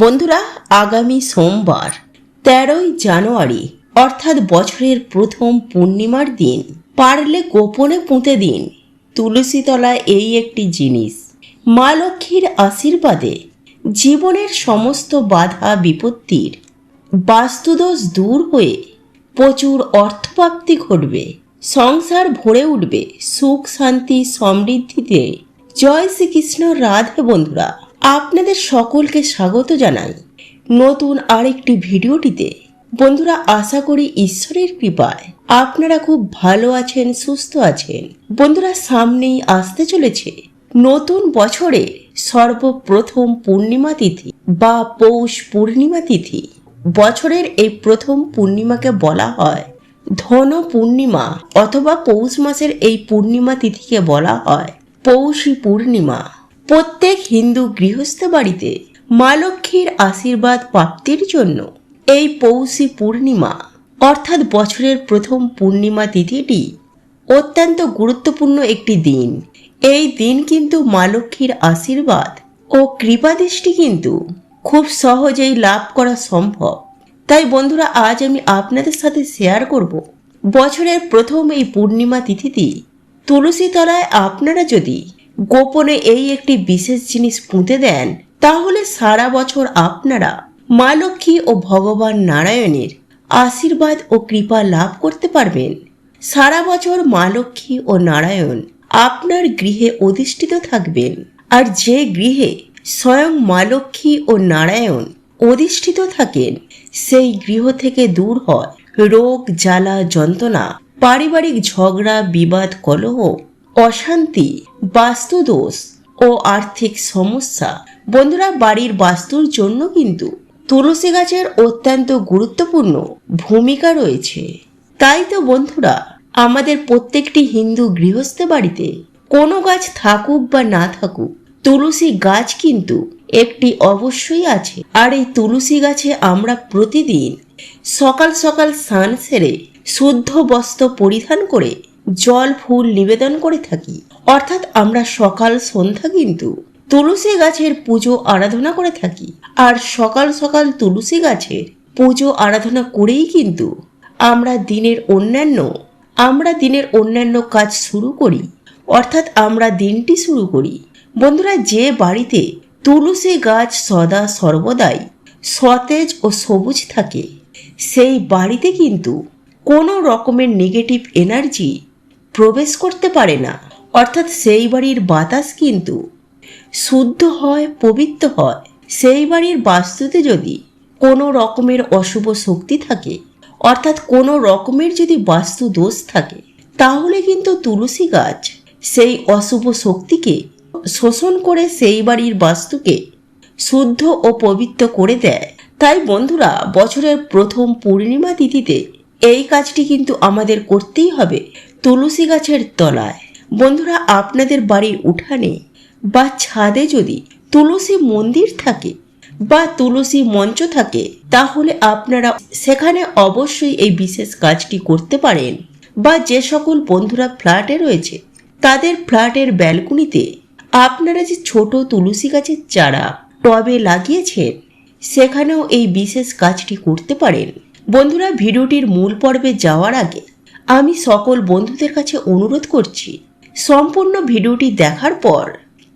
বন্ধুরা, আগামী সোমবার, তেরোই জানুয়ারি, অর্থাৎ বছরের প্রথম পূর্ণিমার দিন। পারলে গোপনে পুঁতে দিন। তুলসী তলায় এই একটি জিনিস। মা লক্ষ্মীর আশীর্বাদে জীবনের সমস্ত বাধা বিপত্তির বাস্তুদোষ দূর হয়ে প্রচুর অর্থপ্রাপ্তি ঘটবে। সংসার ভরে উঠবে। সুখ, শান্তি, সমৃদ্ধিতে। জয় শ্রীকৃষ্ণ। রাধে বন্ধুরা। আপনাদের সকলকে স্বাগত জানাই। নতুন আরেকটি ভিডিওটিতে। বন্ধুরা, আশা করি ঈশ্বরের কৃপায় আপনারা খুব ভালো আছেন, সুস্থ আছেন। বন্ধুরা, সামনেই আসতে চলেছে নতুন বছরে সর্বপ্রথম পূর্ণিমা তিথি বা পৌষ পূর্ণিমা তিথি। বছরের এই প্রথম পূর্ণিমাকে বলা হয় ধন পূর্ণিমা অথবা পৌষ মাসের এই পূর্ণিমা তিথিকে বলা হয় পৌষী পূর্ণিমা। প্রত্যেক হিন্দু গৃহস্থ বাড়িতে মা লক্ষ্মীর আশীর্বাদ প্রাপ্তির জন্য এই পৌষী পূর্ণিমা, অর্থাৎ বছরের প্রথম পূর্ণিমা তিথিটি অত্যন্ত গুরুত্বপূর্ণ একটি দিন। এই দিন কিন্তু মা লক্ষ্মীর আশীর্বাদ ও কৃপাদৃষ্টি কিন্তু খুব সহজেই লাভ করা সম্ভব। তাই বন্ধুরা, আজ আমি আপনাদের সাথে শেয়ার করব বছরের প্রথম এই পূর্ণিমা তিথিটি। তুলসী তলায় আপনারা যদি গোপনে এই একটি বিশেষ জিনিস পুঁতে দেন, তাহলে সারা বছর আপনারা মা লক্ষ্মী ও ভগবান নারায়ণের আশীর্বাদ ও কৃপা লাভ করতে পারবেন। সারা বছর মা লক্ষ্মী ও নারায়ণ আপনার গৃহে অধিষ্ঠিত থাকবেন। আর যে গৃহে স্বয়ং মা লক্ষ্মী ও নারায়ণ অধিষ্ঠিত থাকেন, সেই গৃহ থেকে দূর হয় রোগ, জ্বালা, যন্ত্রণা, পারিবারিক ঝগড়া, বিবাদ, কলহ অশান্তি, বাস্তুদোষ ও আর্থিক সমস্যা। বন্ধুরা, বাড়ির বাস্তুর জন্য কিন্তু তুলসী গাছের অত্যন্ত গুরুত্বপূর্ণ ভূমিকা রয়েছে। তাই তো বন্ধুরা, আমাদের প্রত্যেকটি হিন্দু গৃহস্থ বাড়িতে কোনো গাছ থাকুক বা না থাকুক, তুলসী গাছ কিন্তু একটি অবশ্যই আছে। আর এই তুলসী গাছে আমরা প্রতিদিন সকাল সকাল স্নান সেরে শুদ্ধ বস্ত্র পরিধান করে জল, ফুল নিবেদন করে থাকি। অর্থাৎ আমরা সকাল, সন্ধ্যা কিন্তু তুলসী গাছের পুজো, আরাধনা করে থাকি। আর সকাল সকাল তুলসী গাছের পুজো, আরাধনা করেই কিন্তু আমরা দিনের অন্যান্য, আমরা দিনের অন্যান্য কাজ শুরু করি। অর্থাৎ আমরা দিনটি শুরু করি। বন্ধুরা, যে বাড়িতে তুলসী গাছ সদা সর্বদাই সতেজ ও সবুজ থাকে, সেই বাড়িতে কিন্তু কোনো রকমের নেগেটিভ এনার্জি প্রবেশ করতে পারে না। অর্থাৎ সেই বাড়ির বাতাস কিন্তু শুদ্ধ হয়, পবিত্র হয়। সেই বাড়ির বাস্তুতে যদি কোনো রকমের অশুভ শক্তি থাকে, অর্থাৎ কোনো রকমের যদি বাস্তু দোষ থাকে, তাহলে কিন্তু তুলসী গাছ সেই অশুভ শক্তিকে শোষণ করে সেই বাড়ির বাস্তুকে শুদ্ধ ও পবিত্র করে দেয়। তাই বন্ধুরা, বছরের প্রথম পূর্ণিমা তিথিতে এই কাজটি কিন্তু আমাদের করতেই হবে। তুলসী গাছের তলায়। বন্ধুরা, আপনাদের বাড়ির উঠানে বা ছাদে যদি তুলসী মন্দির থাকে বা তুলসী মঞ্চ থাকে, তাহলে আপনারা সেখানে অবশ্যই এই বিশেষ কাজটি করতে পারেন। বা যে সকল বন্ধুরা ফ্ল্যাটে রয়েছে, তাদের ফ্ল্যাটের ব্যালকনিতে আপনারা যে ছোট তুলসী গাছের চারা, টবে লাগিয়েছেন, সেখানেও এই বিশেষ কাজটি করতে পারেন। বন্ধুরা, ভিডিওটির মূল পর্বে যাওয়ার আগে আমি সকল বন্ধুদের কাছে অনুরোধ করছি, সম্পূর্ণ ভিডিওটি দেখার পর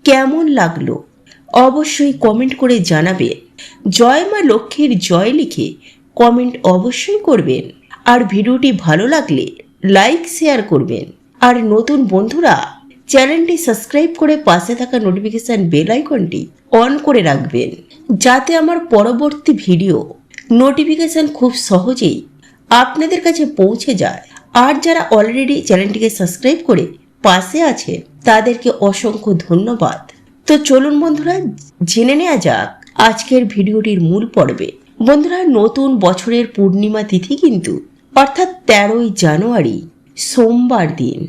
কেমন লাগল অবশ্যই কমেন্ট করে জানাবেন জয় মা লক্ষ্মীর জয় লিখে কমেন্ট অবশ্যই করবেন। আর ভিডিওটি ভালো লাগলে লাইক, শেয়ার করবেন। আর নতুন বন্ধুরা, চ্যানেলটি সাবস্ক্রাইব করে পাশে থাকা নোটিফিকেশান বেল আইকনটি অন করে রাখবেন, যাতে আমার পরবর্তী ভিডিও নোটিফিকেশান খুব সহজেই আপনাদের কাছে পৌঁছে যায়। আর যারা অলরেডি চ্যানেলটিকে সাবস্ক্রাইব করে পাশে আছে, তাদেরকে অসংখ্য ধন্যবাদ। তো চলুন বন্ধুরা, জেনে নেওয়া যাক আজকের ভিডিওটির মূল পর্বে। বন্ধুরা, নতুন বছরের পূর্ণিমা তিথি কিন্তু, অর্থাৎ তেরোই জানুয়ারি, সোমবার দিন।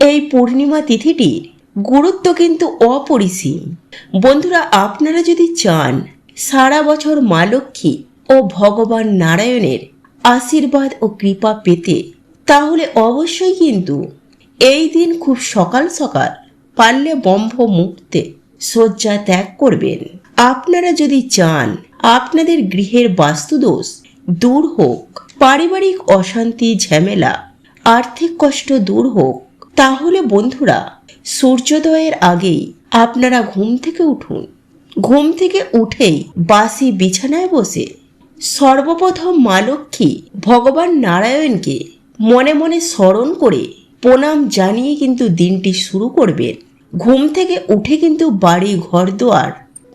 এই পূর্ণিমা তিথিটির গুরুত্ব কিন্তু অপরিসীম। বন্ধুরা, আপনারা যদি চান সারা বছর মা লক্ষ্মী ও ভগবান নারায়ণের আশীর্বাদ ও কৃপা পেতে তাহলে অবশ্যই কিন্তু এই দিন খুব সকাল সকাল পারলে বম্ভ মুক্তে শয্যা ত্যাগ করবেন। আপনারা যদি চান আপনাদের গৃহের বাস্তুদোষ দূর হোক, পারিবারিক অশান্তি, ঝামেলা, আর্থিক কষ্ট দূর হোক, তাহলে বন্ধুরা সূর্যোদয়ের আগেই আপনারা ঘুম থেকে উঠুন। ঘুম থেকে উঠেই বাসি বিছানায় বসে সর্বপ্রথম মা লক্ষ্মী ভগবান নারায়ণকে মনে মনে স্মরণ করে প্রণাম জানিয়ে কিন্তু দিনটি শুরু করবেন ঘুম থেকে উঠে কিন্তু বাড়ি ঘর দুয়ার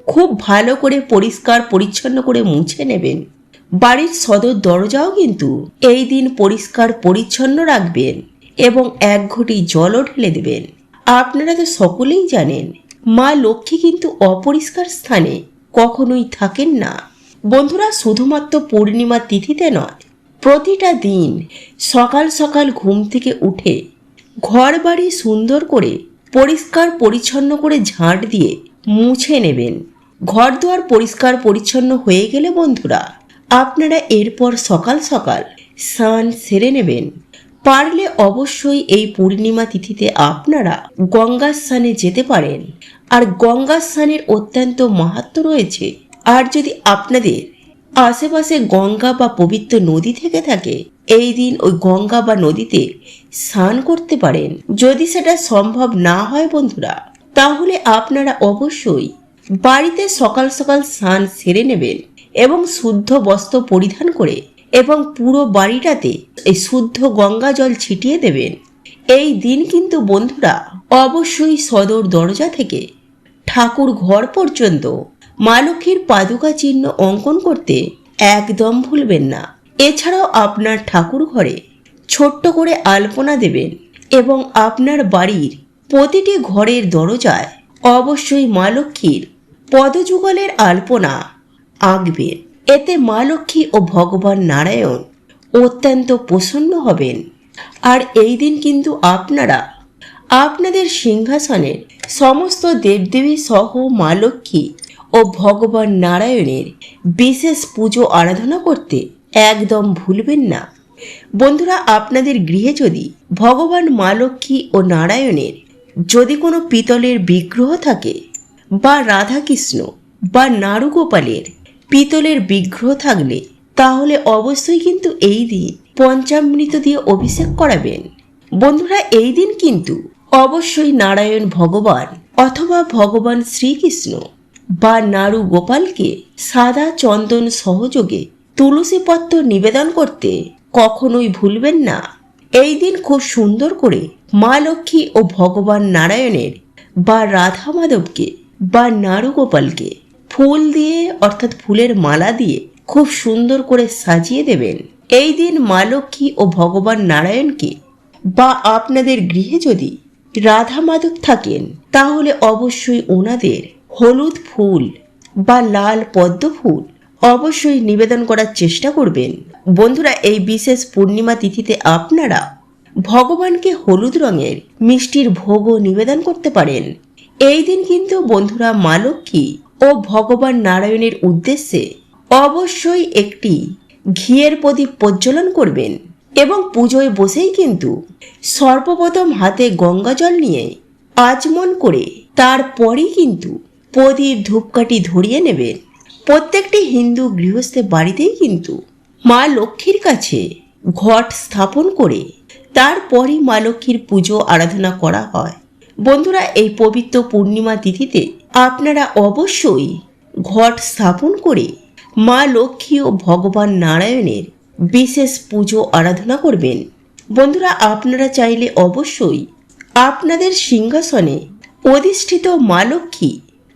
খুব ভালো করে পরিষ্কার পরিচ্ছন্ন করে মুছে নেবেন। বাড়ির সদর দরজাও কিন্তু এই দিন পরিষ্কার পরিচ্ছন্ন রাখবেন এবং এক ঘটি জলও ঢেলে দেবেন। আপনারা তো সকলেই জানেন, মা লক্ষ্মী কিন্তু অপরিষ্কার স্থানে কখনোই থাকেন না। বন্ধুরা, শুধুমাত্র পূর্ণিমা তিথিতে নয় প্রতিটা দিন সকাল সকাল ঘুম থেকে উঠে ঘর বাড়ি সুন্দর করে, পরিষ্কার পরিচ্ছন্ন করে ঝাঁট দিয়ে মুছে নেবেন। ঘর দুয়ার পরিষ্কার পরিচ্ছন্ন হয়ে গেলে বন্ধুরা, আপনারা এরপর সকাল সকাল স্নান সেরে নেবেন। পারলে অবশ্যই এই পূর্ণিমা তিথিতে আপনারা গঙ্গা স্নানে যেতে পারেন। আর গঙ্গা স্নানের অত্যন্ত মাহাত্ম রয়েছে। আর যদি আপনাদের আশেপাশে গঙ্গা বা পবিত্র নদী থেকে থাকে, এই দিন ওই গঙ্গা বা নদীতে স্নান করতে পারেন। যদি সেটা সম্ভব না হয় বন্ধুরা, তাহলে আপনারা অবশ্যই বাড়িতে সকাল সকাল স্নান সেরে নেবেন এবং শুদ্ধ বস্ত্র পরিধান করে এবং পুরো বাড়িটাতে এই শুদ্ধ গঙ্গা জল ছিটিয়ে দেবেন। এই দিন কিন্তু বন্ধুরা, অবশ্যই সদর দরজা থেকে ঠাকুর ঘর পর্যন্ত মা লক্ষ্মীর পাদুকা চিহ্ন অঙ্কন করতে একদম ভুলবেন না। এছাড়াও আপনার ঠাকুর ঘরে ছোট্ট করে আলপনা দেবেন এবং আপনার বাড়ির প্রতিটি ঘরের দরজায় অবশ্যই মা লক্ষ্মীর পদযুগলের আলপনা আঁকবেন। এতে মা লক্ষ্মী ও ভগবান নারায়ণ অত্যন্ত প্রসন্ন হবেন। আর এই দিন কিন্তু আপনারা আপনাদের সিংহাসনের সমস্ত দেবদেবী সহ মা লক্ষ্মী ও ভগবান নারায়ণের বিশেষ পুজো আরাধনা করতে একদম ভুলবেন না। বন্ধুরা, আপনাদের গৃহে যদি ভগবান মা লক্ষ্মী ও নারায়ণের যদি কোনো পিতলের বিগ্রহ থাকে বা রাধাকৃষ্ণ বা নারুগোপালের পিতলের বিগ্রহ থাকলে, তাহলে অবশ্যই কিন্তু এই দিন পঞ্চামৃত দিয়ে অভিষেক করাবেন। বন্ধুরা, এই দিন কিন্তু অবশ্যই নারায়ণ ভগবান অথবা ভগবান শ্রীকৃষ্ণ বা নাড়ু গোপালকে সাদা চন্দন সহযোগে তুলসী পত্র নিবেদন করতে কখনোই ভুলবেন না। এই দিন খুব সুন্দর করে মা লক্ষ্মী ও ভগবান নারায়ণের বা রাধা মাধবকে বা নাড়ু গোপালকে ফুল দিয়ে, অর্থাৎ ফুলের মালা দিয়ে খুব সুন্দর করে সাজিয়ে দেবেন। এই দিন মা লক্ষ্মী ও ভগবান নারায়ণকে বা আপনাদের গৃহে যদি রাধা মাধব থাকেন, তাহলে অবশ্যই ওনাদের হলুদ ফুল বা লাল পদ্ম ফুল অবশ্যই নিবেদন করার চেষ্টা করবেন। বন্ধুরা, এই বিশেষ পূর্ণিমা তিথিতে আপনারা ভগবানকে হলুদ রঙের মিষ্টির ভোগও নিবেদন করতে পারেন। এই দিন কিন্তু বন্ধুরা মা লক্ষ্মী ও ভগবান নারায়ণের উদ্দেশ্যে অবশ্যই একটি ঘিয়ের প্রদীপ প্রজ্বলন করবেন এবং পুজোয় বসেই কিন্তু সর্বপ্রথম হাতে গঙ্গা জল নিয়ে আচমন করে তারপরেই কিন্তু প্রদীপ ধূপকাঠি ধরিয়ে নেবেন প্রত্যেকটি হিন্দু গৃহস্থের বাড়িতেই কিন্তু মা লক্ষ্মীর কাছে ঘট স্থাপন করে তারপরই মা লক্ষ্মীর পুজো আরাধনা করা হয়। বন্ধুরা, এই পবিত্র পূর্ণিমা তিথিতে আপনারা অবশ্যই ঘট স্থাপন করে মা লক্ষ্মী ও ভগবান নারায়ণের বিশেষ পুজো আরাধনা করবেন। বন্ধুরা, আপনারা চাইলে অবশ্যই আপনাদের সিংহাসনে অধিষ্ঠিত মা লক্ষ্মী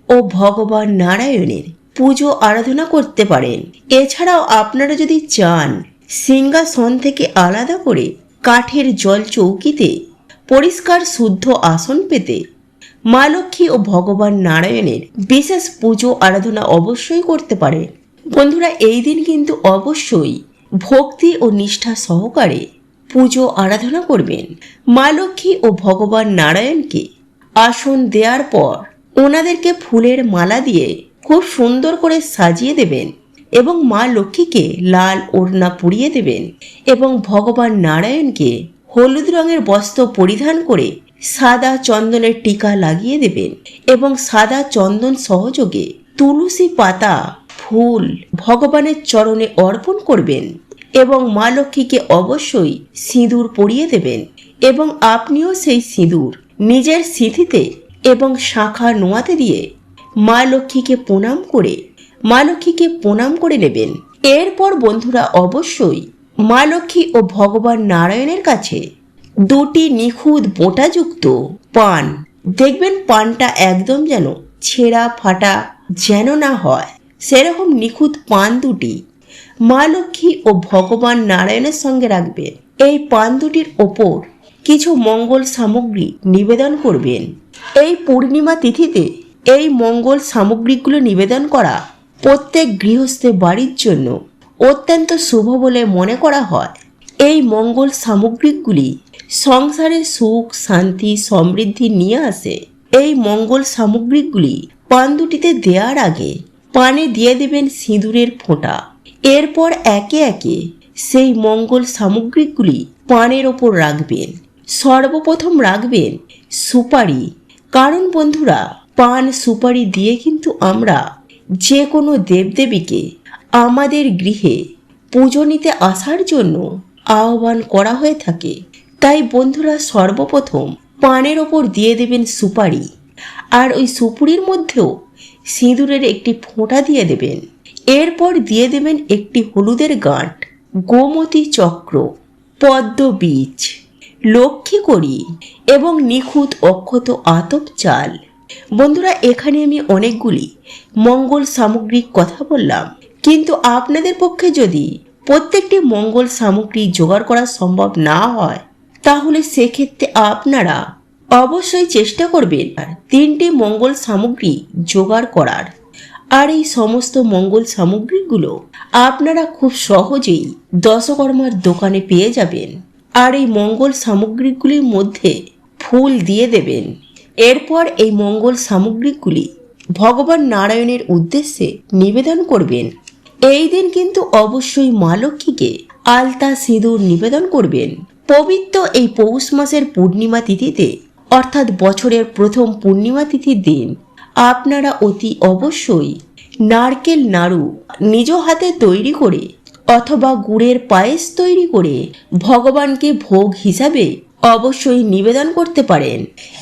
ও ভগবান নারায়ণের পুজো আরাধনা করতে পারেন। এছাড়াও আপনারা যদি চান সিংহাসন থেকে আলাদা করে কাঠের জল চৌকিতে পরিষ্কার শুদ্ধ আসন পেতে মা লক্ষ্মী ও ভগবান নারায়ণের বিশেষ পুজো আরাধনা অবশ্যই করতে পারে বন্ধুরা, এই দিন কিন্তু অবশ্যই ভক্তি ও নিষ্ঠা সহকারে পুজো আরাধনা করবেন। মা লক্ষ্মী ও ভগবান নারায়ণকে আসন দেওয়ার পর ওনাদেরকে ফুলের মালা দিয়ে খুব সুন্দর করে সাজিয়ে দেবেন এবং মা লক্ষ্মীকে লাল ওড়না পুড়িয়ে দেবেন এবং ভগবান নারায়ণকে হলুদ রঙের বস্ত্র পরিধান করে সাদা চন্দনের টিকা লাগিয়ে দেবেন এবং সাদা চন্দন সহযোগে তুলসী পাতা, ফুল ভগবানের চরণে অর্পণ করবেন এবং মা লক্ষ্মীকে অবশ্যই সিঁদুর পরিয়ে দেবেন এবং আপনিও সেই সিঁদুর নিজের সিঁথিতে এবং শাখা নোয়াতে দিয়ে মা লক্ষ্মীকে প্রণাম করে, মা লক্ষ্মীকে প্রণাম করে নেবেন। এরপর বন্ধুরা অবশ্যই মা লক্ষ্মী ও ভগবান নারায়ণের কাছে দুটি নিখুঁত বোঁটাযুক্ত পান। দেখবেন পানটা একদম যেন ছেঁড়া ফাটা যেন না হয়। সেরকম নিখুঁত পান দুটি মা লক্ষ্মী ও ভগবান নারায়ণের সঙ্গে রাখবেন। এই পান দুটির ওপর কিছু মঙ্গল সামগ্রী নিবেদন করবেন। এই পূর্ণিমা তিথিতে এই মঙ্গল সামগ্রীগুলো নিবেদন করা প্রত্যেক গৃহস্থের বাড়ির জন্য অত্যন্ত শুভ বলে মনে করা হয়। এই মঙ্গল সামগ্রিকগুলি সংসারে সুখ, শান্তি, সমৃদ্ধি নিয়ে আসে। এই মঙ্গল সামগ্রিকগুলি পান দুটিতে দেওয়ার আগে পানে দিয়ে দেবেন সিঁদুরের ফোঁটা। এরপর একে একে সেই মঙ্গল সামগ্রিকগুলি পানের ওপর রাখবেন। সর্বপ্রথম রাখবেন সুপারি। কারণ বন্ধুরা, পান সুপারি দিয়ে কিন্তু আমরা যে কোনো দেবদেবীকে আমাদের গৃহে পুজো নিতে আসার জন্য আহ্বান করা হয়ে থাকে। তাই বন্ধুরা, সর্বপ্রথম পানের ওপর দিয়ে দেবেন সুপারি। আর ওই সুপুরির মধ্যেও সিঁদুরের একটি ফোঁটা দিয়ে দেবেন। এরপর দিয়ে দেবেন একটি হলুদের গাঁট, গোমতী চক্র, পদ্ম বীজ। লক্ষ্মী করি এবং নিখুঁত অক্ষত আতপ চাল। বন্ধুরা, এখানে আমি অনেকগুলি মঙ্গল সামগ্রিক কথা বললাম। কিন্তু আপনাদের পক্ষে যদি প্রত্যেকটি মঙ্গল সামগ্রী জোগাড় করা সম্ভব না হয়, তাহলে সেক্ষেত্রে আপনারা অবশ্যই চেষ্টা করবেন তিনটি মঙ্গল সামগ্রী জোগাড় করার। আর এই সমস্ত মঙ্গল সামগ্রীগুলো আপনারা খুব সহজেই দশকর্মার দোকানে পেয়ে যাবেন। আর এই মঙ্গল সামগ্রীগুলির মধ্যে ফুল দিয়ে দেবেন। এরপর এই মঙ্গল সামগ্রীগুলি ভগবান নারায়ণের উদ্দেশ্যে নিবেদন করবেন। এই দিন কিন্তু অবশ্যই মা লক্ষ্মীকে আলতা সিঁদুর নিবেদন করবেন। পবিত্র এই পৌষ মাসের পূর্ণিমা তিথিতে, অর্থাৎ বছরের প্রথম পূর্ণিমা তিথির দিন, আপনারা অতি অবশ্যই নারকেল নাড়ু নিজ হাতে তৈরি করে অথবা গুড়ের পায়েস তৈরি করে ভগবানকে ভোগ হিসাবে অবশ্যই নিবেদন করতে পারেন।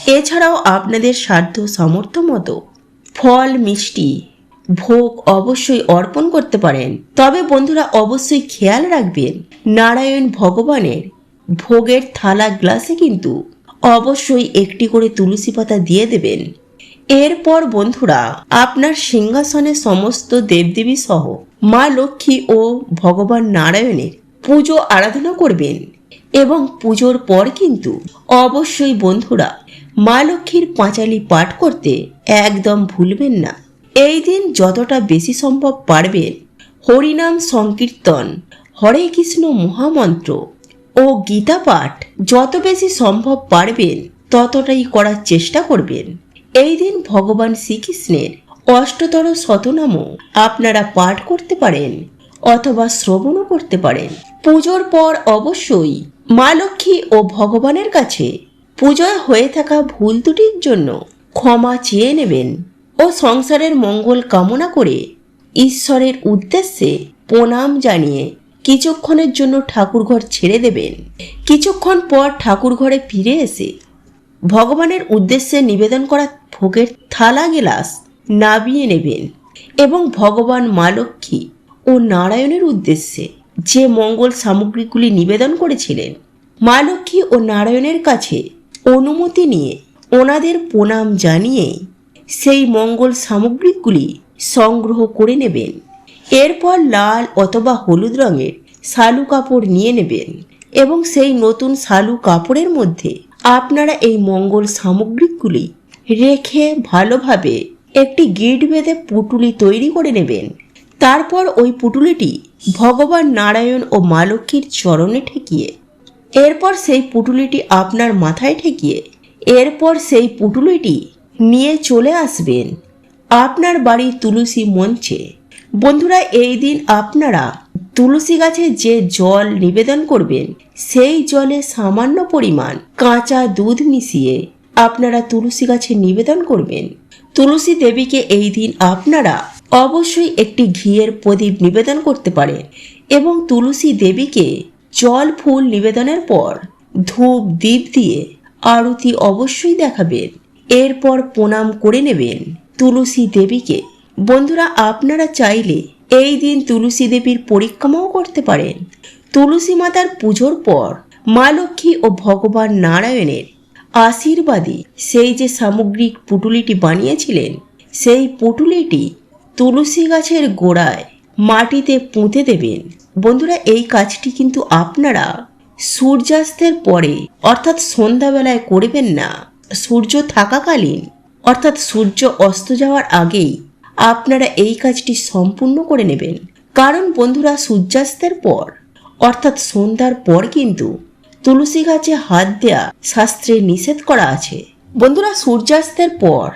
এছাড়াও আপনাদের সাধ্য সামর্থ্য মতো ফল, মিষ্টি ভোগ অবশ্যই অর্পণ করতে পারেন। তবে বন্ধুরা, অবশ্যই খেয়াল রাখবেন, নারায়ণ ভগবানের ভোগের থালা গ্লাসে কিন্তু অবশ্যই একটি করে তুলসী পাতা দিয়ে দেবেন। এরপর বন্ধুরা, আপনার সিংহাসনে সমস্ত দেবদেবী সহ মা লক্ষ্মী ও ভগবান নারায়ণের পুজো আরাধনা করবেন। এবং পুজোর পর কিন্তু অবশ্যই বন্ধুরা, মা লক্ষ্মীর পাঁচালি পাঠ করতে একদম ভুলবেন না। এই দিন যতটা বেশি সম্ভব পারবেন। হরিনাম সংকীর্তন, হরে কৃষ্ণ মহামন্ত্র ও গীতা পাঠ যত বেশি সম্ভব পারবেন, ততটাই করার চেষ্টা করবেন। এই দিন ভগবান শ্রীকৃষ্ণের অষ্টতর শতনামও আপনারা পাঠ করতে পারেন অথবা শ্রবণও করতে পারেন। পুজোর পর অবশ্যই মা লক্ষ্মী ও ভগবানের কাছে পুজোয় হয়ে থাকা ভুল দুটির জন্য ক্ষমা চেয়ে নেবেন ও সংসারের মঙ্গল কামনা করে ঈশ্বরের উদ্দেশ্যে প্রণাম জানিয়ে কিছুক্ষণের জন্য ঠাকুরঘর ছেড়ে দেবেন। কিছুক্ষণ পর ঠাকুরঘরে ফিরে এসে ভগবানের উদ্দেশ্যে নিবেদন করা ভোগের থালা গেলাস নাবিয়ে নেবেন এবং ভগবান মা লক্ষ্মী ও নারায়ণের উদ্দেশ্যে যে মঙ্গল সামগ্রীগুলি নিবেদন করেছিলেন, মা লক্ষ্মী ও নারায়ণের কাছে অনুমতি নিয়ে ওনাদের প্রণাম জানিয়ে সেই মঙ্গল সামগ্রীগুলি সংগ্রহ করে নেবেন। এরপর লাল অথবা হলুদ রঙের শালু কাপড় নিয়ে নেবেন এবং সেই নতুন শালু কাপড়ের মধ্যে আপনারা এই মঙ্গল সামগ্রিকগুলি রেখে ভালোভাবে একটি গিট বেঁধে পুটুলি তৈরি করে নেবেন। তারপর ওই পুটুলিটি ভগবান নারায়ণ ও মা লক্ষ্মীর চরণে ঠেকিয়ে, এরপর সেই পুটুলিটি আপনার মাথায় ঠেকিয়ে, এরপর সেই পুটুলিটি নিয়ে চলে আসবেন। আপনার বাড়ির তুলসী মঞ্চে। বন্ধুরা, এই দিন আপনারা তুলসী গাছে যে জল নিবেদন করবেন, সেই জলে সামান্য পরিমাণ কাঁচা দুধ মিশিয়ে আপনারা তুলসী গাছে নিবেদন করবেন। তুলসী দেবীকে এই দিন আপনারা অবশ্যই একটি ঘিয়ের প্রদীপ নিবেদন করতে পারেন এবং তুলসী দেবীকে জল ফুল নিবেদনের পর ধূপ দ্বীপ দিয়ে আরতি অবশ্যই দেখাবেন। এরপর প্রণাম করে নেবেন তুলসী দেবীকে। বন্ধুরা, আপনারা চাইলে এই দিন তুলসী দেবীর পরিক্রমাও করতে পারেন। তুলসী মাতার পুজোর পর মা লক্ষ্মী ও ভগবান নারায়ণের আশীর্বাদে সেই যে সামগ্রিক পুটুলিটি বানিয়েছিলেন, সেই পুটুলিটি তুলসী গাছের গোড়ায় মাটিতে পুঁতে দেবেন। বন্ধুরা, এই কাজটি কিন্তু আপনারা সূর্যাস্তের পরে, অর্থাৎ সন্ধ্যাবেলায় করবেন না। সূর্য থাকাকালীন, অর্থাৎ সূর্য অস্ত যাওয়ার আগেই আপনারা এই কাজটি সম্পূর্ণ করে নেবেন। কারণ বন্ধুরা, সূর্যাস্তের পর, অর্থাৎ সন্ধ্যার পর কিন্তু তুলসী গাছে হাত দেয়া শাস্ত্রে নিষেধ করা আছে। বন্ধুরা, সূর্যাস্তের পর,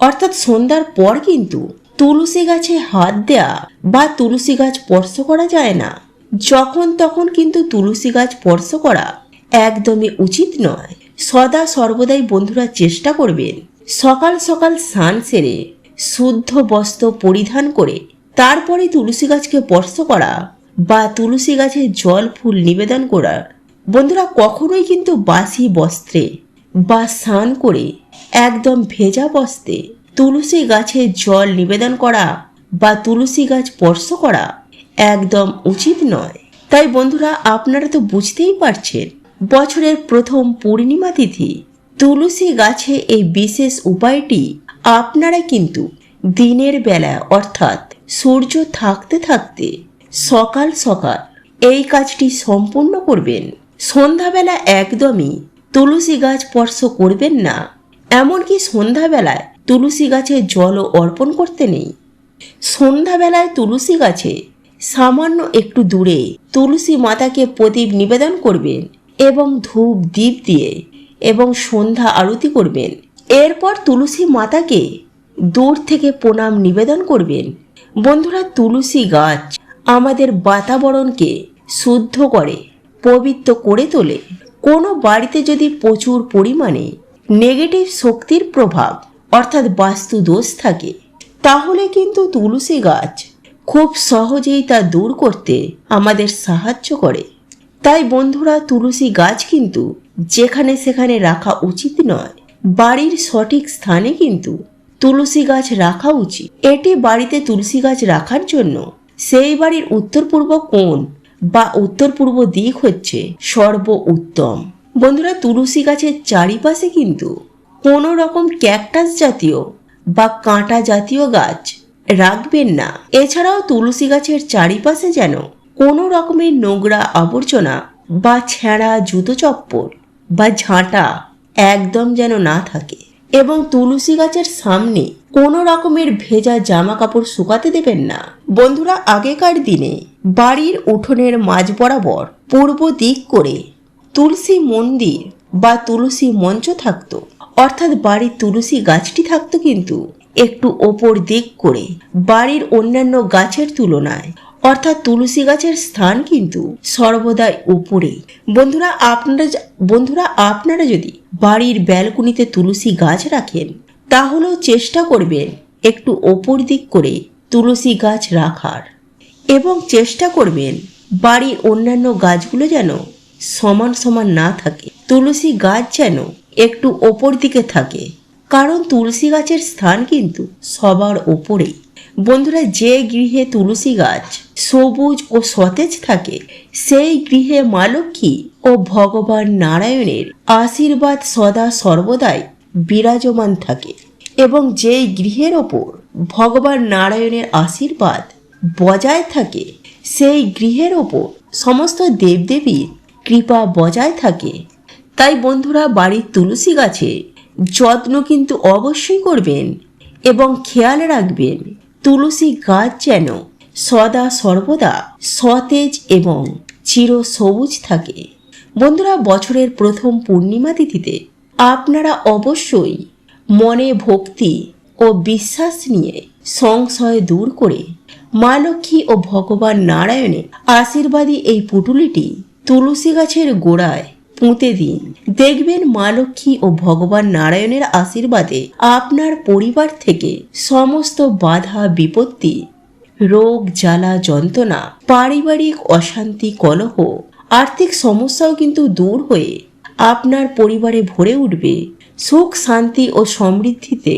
অর্থাৎ সন্ধ্যার পর কিন্তু তুলসী গাছে হাত দেয়া বা তুলসী গাছ স্পর্শ করা যায় না। যখন তখন কিন্তু তুলসী গাছ স্পর্শ করা একদমই উচিত নয়। সদা সর্বদাই বন্ধুরা চেষ্টা করবেন সকাল সকাল স্নান সেরে শুদ্ধ বস্ত্র পরিধান করে তারপরে তুলসী গাছকে স্পর্শ করা বা তুলসী গাছে জল, ফুল নিবেদন করা। বন্ধুরা, কখনোই কিন্তু বাসি বস্ত্রে বা স্নান করে একদম ভেজা বস্ত্রে তুলসী গাছে জল নিবেদন করা বা তুলসী গাছ স্পর্শ করা একদম উচিত নয়। তাই বন্ধুরা, আপনারা তো বুঝতেই পারছেন, বছরের প্রথম পূর্ণিমা তিথি তুলসী গাছে এই বিশেষ উপায়টি আপনারা কিন্তু দিনের বেলা, অর্থাৎ সূর্য থাকতে থাকতে, সকাল সকাল এই কাজটি সম্পূর্ণ করবেন। সন্ধ্যাবেলা একদমই তুলসী গাছ স্পর্শ করবেন না। এমনকি সন্ধ্যাবেলায় তুলসী গাছে জলও অর্পণ করতে নেই। সন্ধ্যাবেলায় তুলসী গাছে সামান্য একটু দূরে তুলসী মাতাকে প্রদীপ নিবেদন করবেন এবং ধূপ দ্বীপ দিয়ে এবং সন্ধ্যা আরতি করবেন। এরপর তুলসী মাতাকে দূর থেকে প্রণাম নিবেদন করবেন। বন্ধুরা, তুলসী গাছ আমাদের বাতাবরণকে শুদ্ধ করে, পবিত্র করে তোলে। কোনো বাড়িতে যদি প্রচুর পরিমাণে নেগেটিভ শক্তির প্রভাব, অর্থাৎ বাস্তু দোষ থাকে, তাহলে কিন্তু তুলসী গাছ খুব সহজেই তা দূর করতে আমাদের সাহায্য করে। তাই বন্ধুরা, তুলসী গাছ কিন্তু যেখানে সেখানে রাখা উচিত নয়। বাড়ির সঠিক স্থানে কিন্তু তুলসী গাছ রাখা উচিত। এটি বাড়িতে তুলসী গাছ রাখার জন্য। সেই বাড়ির উত্তর পূর্ব কোণ বা উত্তর পূর্ব দিক হচ্ছে সর্ব উত্তম। বন্ধুরা, তুলসী গাছের চারিপাশে কিন্তু কোনো রকম ক্যাকটাস জাতীয় বা কাঁটা জাতীয় গাছ রাখবেন না। এছাড়াও তুলসী গাছের চারিপাশে যেন কোনো রকমের নোংরা আবর্জনা বা ছেঁড়া জুতো চপ্পল বা ঝাঁটা একদম যেন না থাকে এবং তুলসী গাছের সামনে কোনো রকমের ভেজা জামা কাপড় শুকাতে দেবেন না। বন্ধুরা, আগেকার দিনে বাড়ির উঠোনের মাঝ বরাবর পূর্ব দিক করে তুলসী মন্দির বা তুলসী মঞ্চ থাকতো। অর্থাৎ বাড়ির তুলসী গাছটি থাকতো কিন্তু। একটু ওপর দিক করে। বাড়ির অন্যান্য গাছের তুলনায়, অর্থাৎ তুলসী গাছের স্থান কিন্তু সর্বদাই উপরে। বন্ধুরা, আপনারা বন্ধুরা, আপনারা যদি বাড়ির ব্যালকনিতে তুলসী গাছ রাখেন, তাহলেও চেষ্টা করবেন একটু ওপর দিক করে তুলসী গাছ রাখার। এবং চেষ্টা করবেন বাড়ির অন্যান্য গাছগুলো যেন সমান সমান না থাকে। তুলসী গাছ যেন একটু ওপর দিকে থাকে। কারণ তুলসী গাছের স্থান কিন্তু সবার ওপরেই। বন্ধুরা, যে গৃহে তুলসী গাছ সবুজ ও সতেজ থাকে, সেই গৃহে মা লক্ষ্মী ও ভগবান নারায়ণের আশীর্বাদ সদা সর্বদাই বিরাজমান থাকে এবং যেই গৃহের ওপর ভগবান নারায়ণের আশীর্বাদ বজায় থাকে, সেই গৃহের ওপর সমস্ত দেবদেবীর কৃপা বজায় থাকে। তাই বন্ধুরা, বাড়ির তুলসী গাছে যত্ন কিন্তু অবশ্যই করবেন এবং খেয়াল রাখবেন, তুলসী গাছ যেন সদা সর্বদা সতেজ এবং চির সবুজ থাকে। বন্ধুরা, বছরের প্রথম পূর্ণিমা তিথিতে আপনারা অবশ্যই মনে ভক্তি ও বিশ্বাস নিয়ে সংশয় দূর করে মা লক্ষ্মী ও ভগবান নারায়ণের আশীর্বাদী এই পুটুলিটি তুলসী গাছের গোড়ায় পুঁতে দিন। দেখবেন মা লক্ষ্মী ও ভগবান নারায়ণের আশীর্বাদে আপনার পরিবার থেকে সমস্ত বাধা, বিপত্তি, রোগ, জ্বালা, যন্ত্রণা, পারিবারিক অশান্তি, কলহ, আর্থিক সমস্যাও কিন্তু দূর হয়ে আপনার পরিবারে ভরে উঠবে। সুখ, শান্তি ও সমৃদ্ধিতে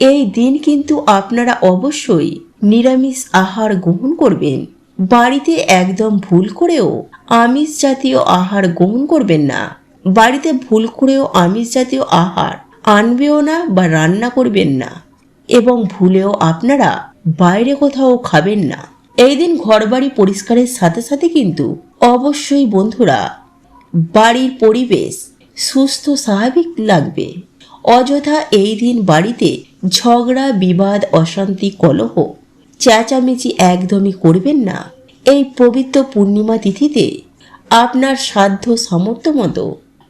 এই দিন কিন্তু আপনারা অবশ্যই নিরামিষ আহার গ্রহণ করবেন। বাড়িতে একদম ভুল করেও আমিষ জাতীয় আহার গ্রহণ করবেন না। বাড়িতে ভুল করেও আমিষ জাতীয় আহার আনবেও না বা রান্না করবেন না। এবং ভুলেও আপনারা বাইরে কোথাও খাবেন না। এই দিন ঘরবাড়ি পরিষ্কারের সাথে সাথে কিন্তু অবশ্যই বন্ধুরা বাড়ির পরিবেশ সুস্থ স্বাভাবিক লাগবে। অযথা এই দিন বাড়িতে ঝগড়া, বিবাদ, অশান্তি, কলহ চেঁচামেচি একদমই করবেন না। এই পবিত্র পূর্ণিমা তিথিতে আপনার সাধ্য সামর্থ্য মতো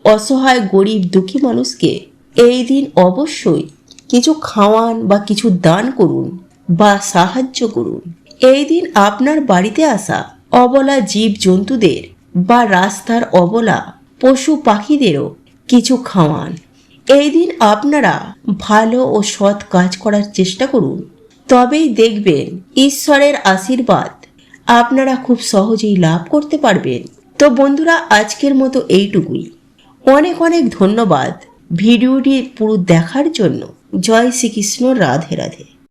অসহায়, গরিব, দুঃখী মানুষকে এই দিন অবশ্যই কিছু খাওয়ান বা কিছু দান করুন বা সাহায্য করুন। এই দিন আপনার বাড়িতে আসা অবলা জীব জন্তুদের বা রাস্তার অবলা পশু পাখিদেরও কিছু খাওয়ান। এই দিন আপনারা ভালো ও সৎ কাজ করার চেষ্টা করুন। তবেই দেখবেন ঈশ্বরের আশীর্বাদ। আপনারা খুব সহজেই লাভ করতে পারবেন। তো বন্ধুরা, আজকের মতো এইটুকুই। অনেক অনেক ধন্যবাদ ভিডিওটি পুরো দেখার জন্য। জয় শ্রীকৃষ্ণ, রাধে রাধে।